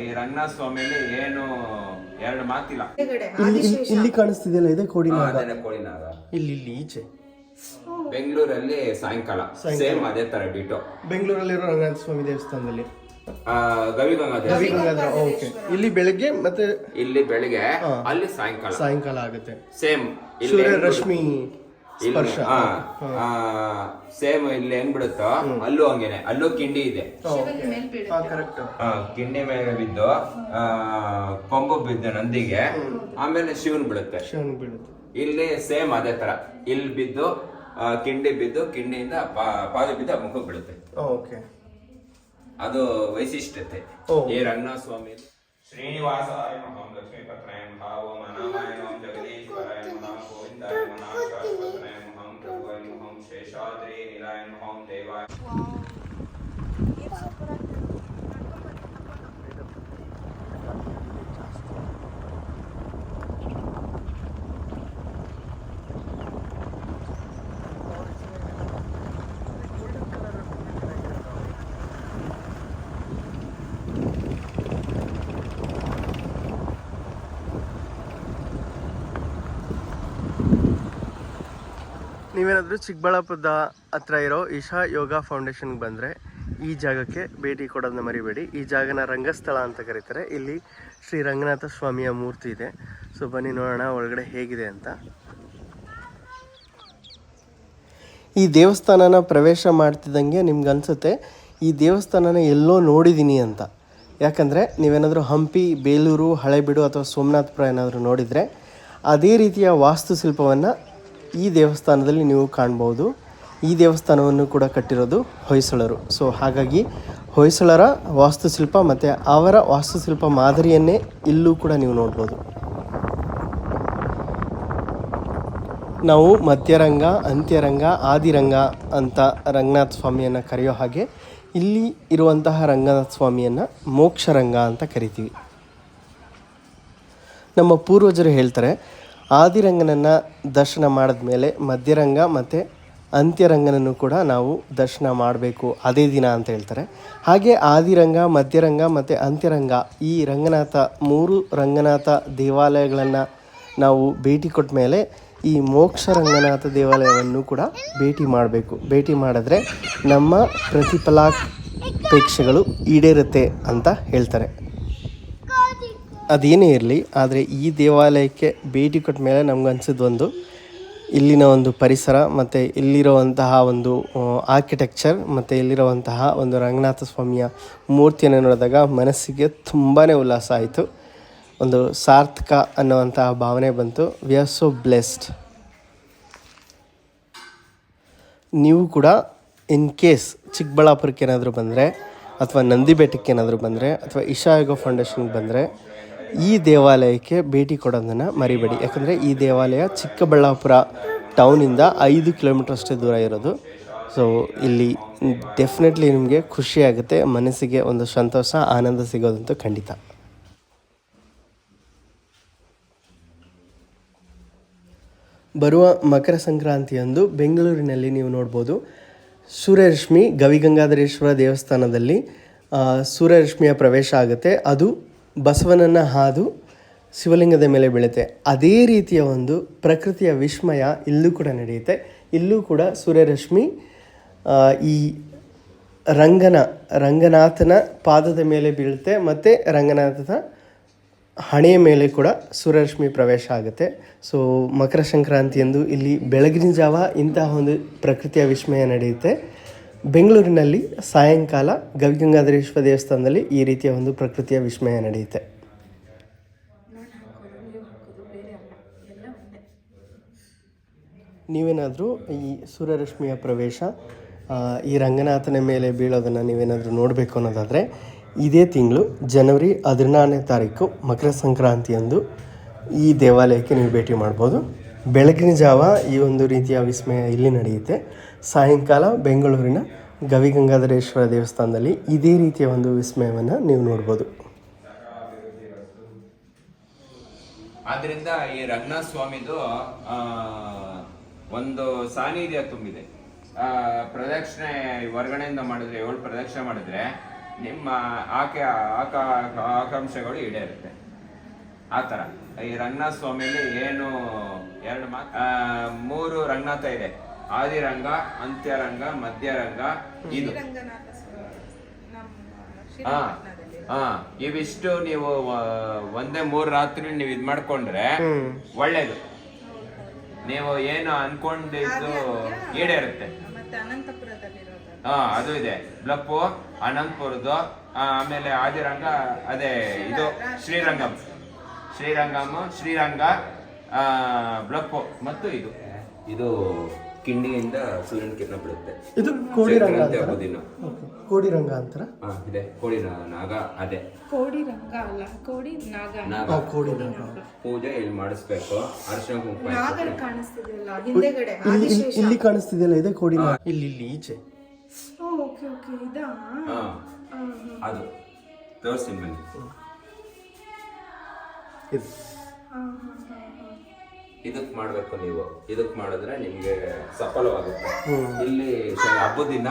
ಈ ರಂಗನಾಥ ಸ್ವಾಮಿಯಲ್ಲಿ ಏನು ಎರಡು ಮಾತಿಲ್ಲ. ಇಲ್ಲಿ ಇಲ್ಲಿ- ಇಲ್ಲಿ ಕಾಣಿಸ್ತಿದೆಯಲ್ಲ ಇದೆ ಕೋಳಿನಾಗ ಇಲ್ಲಿ ಇಲ್ಲಿ ಈಚೆ. ಬೆಂಗಳೂರಲ್ಲಿ ಸಾಯಂಕಾಲ ಸೇಮ್ ಅದೇ ತರ ಡಿಟೋ. ಬೆಂಗಳೂರಲ್ಲಿರೋ ರಂಗನಾಥ ಸ್ವಾಮಿ ದೇವಸ್ಥಾನದಲ್ಲಿ. ಆ, ಗವಿಗಂಗಾಧರ ಓಕೆ. ಇಲ್ಲಿ ಬೆಳಗ್ಗೆ ಮತ್ತೆ ಇಲ್ಲಿ ಬೆಳಿಗ್ಗೆ ಅಲ್ಲಿ ಸಾಯಂಕಾಲ. ಸಾಯಂಕಾಲ ಆಗುತ್ತೆ. ಸೇಮ್ ಸೂರ್ಯ ರಶ್ಮಿ ಸೇಮ್ ಇಲ್ಲಿ ಹೆಂಗ್ ಬಿಡುತ್ತೋ ಅಲ್ಲೂ ಹಂಗೇನೆ. ಅಲ್ಲೂ ಕಿಂಡಿ ಇದೆ. ಕಿಂಡಿ ಮೇಲೆ ಬಿದ್ದು ಆ, ಕೊಂಬು ಬಿದ್ದು ನಂದಿಗೆ ಆಮೇಲೆ ಶಿವನ್ ಬಿಡುತ್ತೆ. ಶಿವನ್ ಬೀಳುತ್ತೆ ಇಲ್ಲಿ ಸೇಮ್ ಅದೇ ತರ. ಇಲ್ಲಿ ಬಿದ್ದು ಆ, ಕಿಂಡಿ ಬಿದ್ದು ಕಿಂಡಿಯಿಂದ ಪಾ- ಪಾದ ಬಿದ್ದು ಮುಖ ಬಿಡುತ್ತೆ. ಬೀಳುತ್ತೆ ಓಕೆ. ಅದು ವೈಶಿಷ್ಟ್ಯತೆ. ಈ ರಂಗನಾಥ ಸ್ವಾಮಿ. ಶ್ರೀನಿವಾಸಾಯ ನೀವೇನಾದರೂ ಚಿಕ್ಕಬಳ್ಳಾಪುರದ ಹತ್ರ ಇರೋ ಇಶಾ ಯೋಗ ಫೌಂಡೇಶನ್ಗೆ ಬಂದರೆ ಈ ಜಾಗಕ್ಕೆ ಭೇಟಿ ಕೊಡೋದನ್ನ ಮರಿಬೇಡಿ. ಈ ಜಾಗನ ರಂಗಸ್ಥಳ ಅಂತ ಕರೀತಾರೆ. ಇಲ್ಲಿ ಶ್ರೀ ರಂಗನಾಥ ಸ್ವಾಮಿಯ ಮೂರ್ತಿ ಇದೆ. ಸೊ ಬನ್ನಿ ನೋಡೋಣ ಒಳಗಡೆ ಹೇಗಿದೆ ಅಂತ. ಈ ದೇವಸ್ಥಾನನ ಪ್ರವೇಶ ಮಾಡ್ತಿದ್ದಂಗೆ ನಿಮ್ಗೆ ಅನಿಸುತ್ತೆ, ಈ ದೇವಸ್ಥಾನನ ಎಲ್ಲೋ ನೋಡಿದ್ದೀನಿ ಅಂತ. ಯಾಕಂದರೆ ನೀವೇನಾದರೂ ಹಂಪಿ, ಬೇಲೂರು, ಹಳೆಬೀಡು ಅಥವಾ ಸೋಮನಾಥಪುರ ಏನಾದರೂ ನೋಡಿದರೆ, ಅದೇ ರೀತಿಯ ವಾಸ್ತುಶಿಲ್ಪವನ್ನು ಈ ದೇವಸ್ಥಾನದಲ್ಲಿ ನೀವು ಕಾಣ್ಬೋದು. ಈ ದೇವಸ್ಥಾನವನ್ನು ಕೂಡ ಕಟ್ಟಿರೋದು ಹೊಯ್ಸಳರು. ಸೊ ಹಾಗಾಗಿ ಹೊಯ್ಸಳರ ವಾಸ್ತುಶಿಲ್ಪ ಮತ್ತು ಅವರ ವಾಸ್ತುಶಿಲ್ಪ ಮಾದರಿಯನ್ನೇ ಇಲ್ಲೂ ಕೂಡ ನೀವು ನೋಡ್ಬೋದು. ನಾವು ಮಧ್ಯರಂಗ, ಅಂತ್ಯರಂಗ, ಆದಿರಂಗ ಅಂತ ರಂಗನಾಥ ಸ್ವಾಮಿಯನ್ನು ಕರೆಯೋ ಹಾಗೆ ಇಲ್ಲಿ ಇರುವಂತಹ ರಂಗನಾಥ ಸ್ವಾಮಿಯನ್ನು ಮೋಕ್ಷರಂಗ ಅಂತ ಕರಿತೀವಿ. ನಮ್ಮ ಪೂರ್ವಜರು ಹೇಳ್ತಾರೆ, ಆದಿರಂಗನನ್ನು ದರ್ಶನ ಮಾಡಿದ ಮೇಲೆ ಮಧ್ಯರಂಗ ಮತ್ತು ಅಂತ್ಯರಂಗನನ್ನು ಕೂಡ ನಾವು ದರ್ಶನ ಮಾಡಬೇಕು ಅದೇ ದಿನ ಅಂತ ಹೇಳ್ತಾರೆ. ಹಾಗೆ ಆದಿರಂಗ, ಮಧ್ಯರಂಗ ಮತ್ತು ಅಂತ್ಯರಂಗ ಈ ರಂಗನಾಥ ಮೂರು ರಂಗನಾಥ ದೇವಾಲಯಗಳನ್ನು ನಾವು ಭೇಟಿ ಕೊಟ್ಟ ಮೇಲೆ ಈ ಮೋಕ್ಷ ರಂಗನಾಥ ದೇವಾಲಯವನ್ನು ಕೂಡ ಭೇಟಿ ಮಾಡಬೇಕು. ಭೇಟಿ ಮಾಡಿದ್ರೆ ನಮ್ಮ ಪ್ರತಿಫಲಾಪೇಕ್ಷೆಗಳು ಈಡೇರುತ್ತೆ ಅಂತ ಹೇಳ್ತಾರೆ. ಅದೇನೇ ಇರಲಿ, ಆದರೆ ಈ ದೇವಾಲಯಕ್ಕೆ ಭೇಟಿ ಕೊಟ್ಟ ಮೇಲೆ ನಮ್ಗೆ ಅನಿಸಿದ್ದು ಒಂದು ಇಲ್ಲಿನ ಒಂದು ಪರಿಸರ ಮತ್ತು ಇಲ್ಲಿರುವಂತಹ ಒಂದು ಆರ್ಕಿಟೆಕ್ಚರ್ ಮತ್ತು ಇಲ್ಲಿರುವಂತಹ ಒಂದು ರಂಗನಾಥ ಸ್ವಾಮಿಯ ಮೂರ್ತಿಯನ್ನು ನೋಡಿದಾಗ ಮನಸ್ಸಿಗೆ ತುಂಬಾ ಉಲ್ಲಾಸ ಆಯಿತು. ಒಂದು ಸಾರ್ಥಕ ಅನ್ನುವಂತಹ ಭಾವನೆ ಬಂತು. ವಿ ಆರ್ ಸೋ ಬ್ಲೆಸ್ಡ್ ನೀವು ಕೂಡ ಇನ್ ಕೇಸ್ ಚಿಕ್ಕಬಳ್ಳಾಪುರಕ್ಕೆ ಏನಾದರೂ ಬಂದರೆ, ಅಥವಾ ನಂದಿ ಬೆಟ್ಟಕ್ಕೆ ಏನಾದರೂ ಬಂದರೆ, ಅಥವಾ ಇಶಾ ಯೋಗ ಫೌಂಡೇಶನ್ಗೆ ಬಂದರೆ ಈ ದೇವಾಲಯಕ್ಕೆ ಭೇಟಿ ಕೊಡೋದನ್ನು ಮರಿಬೇಡಿ. ಯಾಕಂದರೆ ಈ ದೇವಾಲಯ ಚಿಕ್ಕಬಳ್ಳಾಪುರ ಟೌನಿಂದ ಐದು ಕಿಲೋಮೀಟರ್ ಅಷ್ಟೇ ದೂರ ಇರೋದು. ಸೊ ಇಲ್ಲಿ ಡೆಫಿನೆಟ್ಲಿ ನಿಮಗೆ ಖುಷಿಯಾಗುತ್ತೆ ಮನಸ್ಸಿಗೆ ಒಂದು ಸಂತೋಷ, ಆನಂದ ಸಿಗೋದಂತೂ ಖಂಡಿತ. ಬರುವ ಮಕರ ಸಂಕ್ರಾಂತಿಯಂದು ಬೆಂಗಳೂರಿನಲ್ಲಿ ನೀವು ನೋಡ್ಬೋದು, ಸೂರ್ಯರಶ್ಮಿ ಗವಿಗಂಗಾಧರೇಶ್ವರ ದೇವಸ್ಥಾನದಲ್ಲಿ ಸೂರ್ಯರಶ್ಮಿಯ ಪ್ರವೇಶ ಆಗುತ್ತೆ. ಅದು ಬಸವನನ್ನು ಹಾದು ಶಿವಲಿಂಗದ ಮೇಲೆ ಬೀಳುತ್ತೆ. ಅದೇ ರೀತಿಯ ಒಂದು ಪ್ರಕೃತಿಯ ವಿಸ್ಮಯ ಇಲ್ಲೂ ಕೂಡ ನಡೆಯುತ್ತೆ. ಇಲ್ಲೂ ಕೂಡ ಸೂರ್ಯರಶ್ಮಿ ಈ ರಂಗನ, ರಂಗನಾಥನ ಪಾದದ ಮೇಲೆ ಬೀಳುತ್ತೆ ಮತ್ತು ರಂಗನಾಥನ ಹಣೆಯ ಮೇಲೆ ಕೂಡ ಸೂರ್ಯರಶ್ಮಿ ಪ್ರವೇಶ ಆಗುತ್ತೆ. ಸೊ ಮಕರ ಸಂಕ್ರಾಂತಿ ಎಂದು ಇಲ್ಲಿ ಬೆಳಗಿನ ಜಾವ ಇಂತಹ ಒಂದು ಪ್ರಕೃತಿಯ ವಿಸ್ಮಯ ನಡೆಯುತ್ತೆ. ಬೆಂಗಳೂರಿನಲ್ಲಿ ಸಾಯಂಕಾಲ ಗವಿಗಂಗಾಧರೇಶ್ವರ ದೇವಸ್ಥಾನದಲ್ಲಿ ಈ ರೀತಿಯ ಒಂದು ಪ್ರಕೃತಿಯ ವಿಸ್ಮಯ ನಡೆಯುತ್ತೆ. ನೀವೇನಾದರೂ ಈ ಸೂರ್ಯರಶ್ಮಿಯ ಪ್ರವೇಶ ಈ ರಂಗನಾಥನ ಮೇಲೆ ಬೀಳೋದನ್ನು ನೀವೇನಾದರೂ ನೋಡಬೇಕು ಅನ್ನೋದಾದರೆ, ಇದೇ ತಿಂಗಳು ಜನವರಿ ಹದಿನಾರನೇ ತಾರೀಕು ಮಕರ ಸಂಕ್ರಾಂತಿಯಂದು ಈ ದೇವಾಲಯಕ್ಕೆ ನೀವು ಭೇಟಿ ಮಾಡ್ಬೋದು. ಬೆಳಗಿನ ಜಾವ ಈ ಒಂದು ರೀತಿಯ ವಿಸ್ಮಯ ಇಲ್ಲಿ ನಡೆಯುತ್ತೆ. ಸಾಯಂಕಾಲ ಬೆಂಗಳೂರಿನ ಗವಿಗಂಗಾಧರೇಶ್ವರ ದೇವಸ್ಥಾನದಲ್ಲಿ ಇದೇ ರೀತಿಯ ಒಂದು ವಿಸ್ಮಯವನ್ನು ನೀವು ನೋಡ್ಬೋದು. ಆದ್ರಿಂದ ಈ ರಂಗನಾಥ ಸ್ವಾಮಿದು ಒಂದು ಸಾನ್ನಿಧ್ಯ ತುಂಬಿದೆ. ಆ, ಪ್ರದಕ್ಷಿಣೆ ಹೊರಗಡೆಯಿಂದ ಮಾಡಿದ್ರೆ ಏಳು ಪ್ರದಕ್ಷಿಣೆ ಮಾಡಿದ್ರೆ ನಿಮ್ಮ ಆಕೆ ಆಕ ಆಕಾಂಕ್ಷೆಗಳು ಈಡೇರುತ್ತೆ. ಆ ಥರ. ಈ ರಂಗನಾಥ ಸ್ವಾಮಿಲಿ ಏನು ಎರಡು ಮಾತು. ಮೂರು ರಂಗನಾಥ ಇದೆ. ಆದಿರಂಗ ಅಂತ್ಯರಂಗ ಮಧ್ಯರಂಗ ಇದು. ರಂಗನಾಥ ಸ್ವಾಮಿ ನಮ್ಮ ಹಾ ಹಾ. ಇವಿಷ್ಟು ನೀವು ಒಂದೇ ಮೂರ್ ರಾತ್ರಿ ನೀವು ಇದ್ ಮಾಡ್ಕೊಂಡ್ರೆ. ಒಳ್ಳೇದು. ನೀವು ಏನು ಅನ್ಕೊಂಡಿದ್ದು ಈಡೇರುತ್ತೆ. ಮತ್ತೆ ಅನಂತಪುರದಲ್ಲಿರೋದು. ಹಾ ಅದು ಇದೆ. ಬ್ಲಪ್ಪು ಅನಂತಪುರದ್ದು ಆಮೇಲೆ ಆದಿರಂಗ ಅದೇ ಇದು ಶ್ರೀರಂಗಂ. ಶ್ರೀರಂಗಮ್ ಶ್ರೀರಂಗ ಆ, ಬ್ಲಪ್ಪು ಮತ್ತು ಇದು. ಇದು ಕಿಂಡಿಯಿಂದ ಸೂರ್ಯನ ಕಿರಣ ಬಿಡುತ್ತೆ. ಇದು ಅಂತಾರ? ಹಬ್ಬದ ದಿನ ಓಕೆ ಕೋಡಿರಂಗ ಅಂತಾರ? ಹಾ ಇದೆ. ಕೋಳಿ ನಾಗ ಅದೇ. ಕೋಡಿ ರಂಗ ಅಲ್ಲ ಕೋಡಿ ನಾಗ. ನಾಗ. ಕೋಡಿ ಕೋಡಿರಂಗ ಪೂಜೆ ಇಲ್ಲಿ ಮಾಡಿಸ್ಬೇಕು. ಅರಿಶಿನ ಕುಂಕುಮ ನಾಗರ ಕಾಣಿಸ್ತಿದೆಯಲ್ಲ ಹಿಂದೆಗಡೆ ಇಲ್ಲಿ ಇಲ್ಲಿ- ಇಲ್ಲಿ ಕಾಣಿಸ್ತಿದೆಯಲ್ಲ ಇದೆ ಕೋಡಿರಂಗ ಇಲ್ಲಿ ಇಲ್ಲಿ ಈಚೆ. ಓಕೆ ಓಕೆ ಇದಾ? ಹಾ. ಅದು. ತೋರಿಸ್ತೀನಿ ಬನ್ನಿ. ಇದು. ಇದಕ್ ಮಾಡ್ಬೇಕು ನೀವು. ಇದಕ್ ಮಾಡಿದ್ರೆ ನಿಮ್ಗೆ ಸಫಲವಾಗುತ್ತೆ. ಇಲ್ಲಿ ಹಬ್ಬದ ದಿನ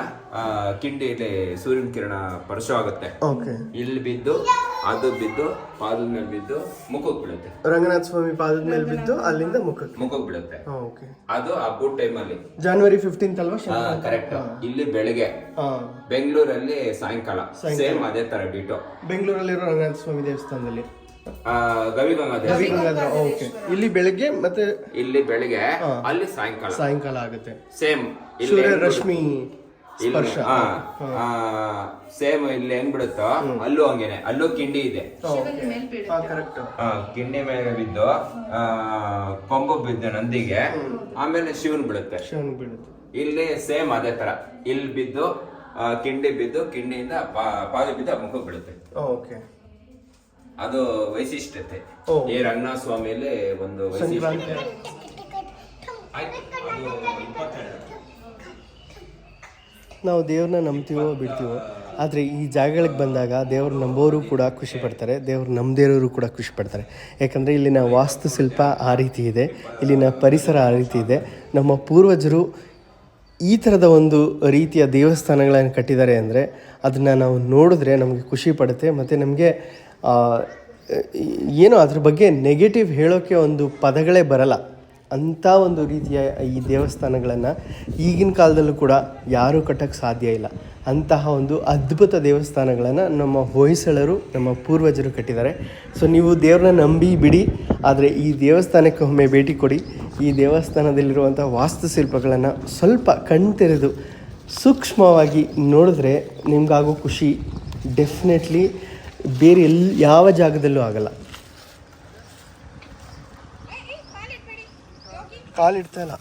ಕಿಂಡಿ ಇಲ್ಲಿ ಸೂರ್ಯನ ಕಿರಣ ಪರಶವಾಗುತ್ತೆ. ಇಲ್ಲಿ ಬಿದ್ದು ಅದು ಬಿದ್ದು ಪಾದದ ಮೇಲೆ ಬಿದ್ದು ಮುಖಕ್ ಬೀಳುತ್ತೆ. ರಂಗನಾಥ ಸ್ವಾಮಿ ಪಾದದ ಮೇಲೆ ಬಿದ್ದು ಅಲ್ಲಿಂದ ಮುಖಕ್ಕೆ. ಮುಖಕ್ಕೆ ಬೀಳುತ್ತೆ. ಓಕೆ. ಅದು ಹಬ್ಬದ ಟೈಮಲ್ಲಿ. ಜನವರಿ ಫಿಫ್ಟೀನ್ತ್ ಅಲ್ವಾ? ಕರೆಕ್ಟ್ ಇಲ್ಲಿ ಬೆಳಿಗ್ಗೆ. ಬೆಂಗಳೂರಲ್ಲಿ ಸಾಯಂಕಾಲ. ಸೇಮ್ ಅದೇ ತರ ಡಿಟೋ ಬೆಂಗಳೂರಲ್ಲಿರೋ ರಂಗನಾಥ ಸ್ವಾಮಿ ದೇವಸ್ಥಾನದಲ್ಲಿ. ಗವಿಗಂಗಾಧರ ಗವಿಗಂಗಾಧರ ಓಕೆ ಇಲ್ಲಿ ಬೆಳಗ್ಗೆ ಮತ್ತೆ ಇಲ್ಲಿ ಬೆಳಿಗ್ಗೆ ಅಲ್ಲಿ ಸಾಯಂಕಾಲ. ಸಾಯಂಕಾಲ ಆಗುತ್ತೆ. ಸೇಮ್ ಸೂರ್ಯ ರಶ್ಮಿ ಸ್ಪರ್ಶ. ಸೇಮ್ ಇಲ್ಲಿ ಹೆಂಗ್ ಬಿಡುತ್ತೋ ಅಲ್ಲೂ ಹಂಗೇನೆ. ಅಲ್ಲೂ ಕಿಂಡಿ ಇದೆ. ಶಿವನ ಮೇಲ್ ಬೀಳು ಹಾ ಕರೆಕ್ಟ್ ಆ, ಕಿಂಡಿ ಮೇಲೆ ಬಿದ್ದು ಆ, ಕೊಂಬು ಬಿದ್ದು ನಂದಿಗೆ ಆಮೇಲೆ ಶಿವನ್ ಬಿಡುತ್ತೆ. ಶಿವನ್ ಬೀಳುತ್ತೆ ಇಲ್ಲಿ ಸೇಮ್ ಅದೇ ತರ. ಇಲ್ಲಿ ಬಿದ್ದು ಕಿಂಡಿ ಬಿದ್ದು ಕಿಂಡಿಯಿಂದ ಪಾದ ಬಿದ್ದು ಮುಖ ಬಿಡುತ್ತೆ. ಬೀಳುತ್ತೆ ಓಕೆ ಅದು ವೈಶಿಷ್ಟ್ಯತೆ. ಎ. ರಂಗನಾಥ ಸ್ವಾಮಿಯಲ್ಲಿ ಒಂದು ವೈಶಿಷ್ಟ್ಯ ಸಂಕ್ರಾಂತಿ. ಆಯ್ತು ಅದು ಇಪ್ಪತ್ತೆರಡು. ನಾವು ದೇವ್ರನ್ನ ನಂಬ್ತೀವೋ ಬಿಡ್ತೀವೋ ಆದರೆ ಈ ಜಾಗಗಳಿಗೆ ಬಂದಾಗ ದೇವ್ರು ನಂಬೋರು ಕೂಡ ಖುಷಿ ಪಡ್ತಾರೆ ದೇವ್ರು ನಂಬದೇ ಇರೋರು ಕೂಡ ಖುಷಿ ಪಡ್ತಾರೆ. ಯಾಕಂದರೆ ಇಲ್ಲಿನ ವಾಸ್ತುಶಿಲ್ಪ ಆ ರೀತಿ ಇದೆ ಇಲ್ಲಿನ ಪರಿಸರ ಆ ರೀತಿ ಇದೆ. ನಮ್ಮ ಪೂರ್ವಜರು ಈ ಥರದ ಒಂದು ರೀತಿಯ ದೇವಸ್ಥಾನಗಳನ್ನು ಕಟ್ಟಿದ್ದಾರೆ ಅಂದರೆ ಅದನ್ನು ನಾವು ನೋಡಿದ್ರೆ ನಮಗೆ ಖುಷಿ ಪಡುತ್ತೆ ಮತ್ತು ನಮಗೆ ಏನೋ ಅದ್ರ ಬಗ್ಗೆ ನೆಗೆಟಿವ್ ಹೇಳೋಕ್ಕೆ ಒಂದು ಪದಗಳೇ ಬರಲ್ಲ. ಅಂಥ ಒಂದು ರೀತಿಯ ಈ ದೇವಸ್ಥಾನಗಳನ್ನು ಈಗಿನ ಕಾಲದಲ್ಲೂ ಕೂಡ ಯಾರೂ ಕಟ್ಟಕ್ಕೆ ಸಾಧ್ಯ ಇಲ್ಲ. ಅಂತಹ ಒಂದು ಅದ್ಭುತ ದೇವಸ್ಥಾನಗಳನ್ನು ನಮ್ಮ ಹೊಯ್ಸಳರು, ನಮ್ಮ ಪೂರ್ವಜರು ಕಟ್ಟಿದ್ದಾರೆ. ಸೊ ನೀವು ದೇವ್ರನ್ನ ನಂಬಿ ಬಿಡಿ, ಆದರೆ ಈ ದೇವಸ್ಥಾನಕ್ಕೆ ಒಮ್ಮೆ ಭೇಟಿ ಕೊಡಿ. ಈ ದೇವಸ್ಥಾನದಲ್ಲಿರುವಂಥ ವಾಸ್ತುಶಿಲ್ಪಗಳನ್ನು ಸ್ವಲ್ಪ ಕಣ್ತೆರೆದು ಸೂಕ್ಷ್ಮವಾಗಿ ನೋಡಿದ್ರೆ ನಿಮಗಾಗೋ ಖುಷಿ. ಡೆಫಿನೆಟ್ಲಿ ಬೇರೆ ಎಲ್ಲಿ ಯಾವ ಜಾಗದಲ್ಲೂ ಆಗಲ್ಲ. ಕಾಲಿಡ್ತಾ ಇಲ್ಲ.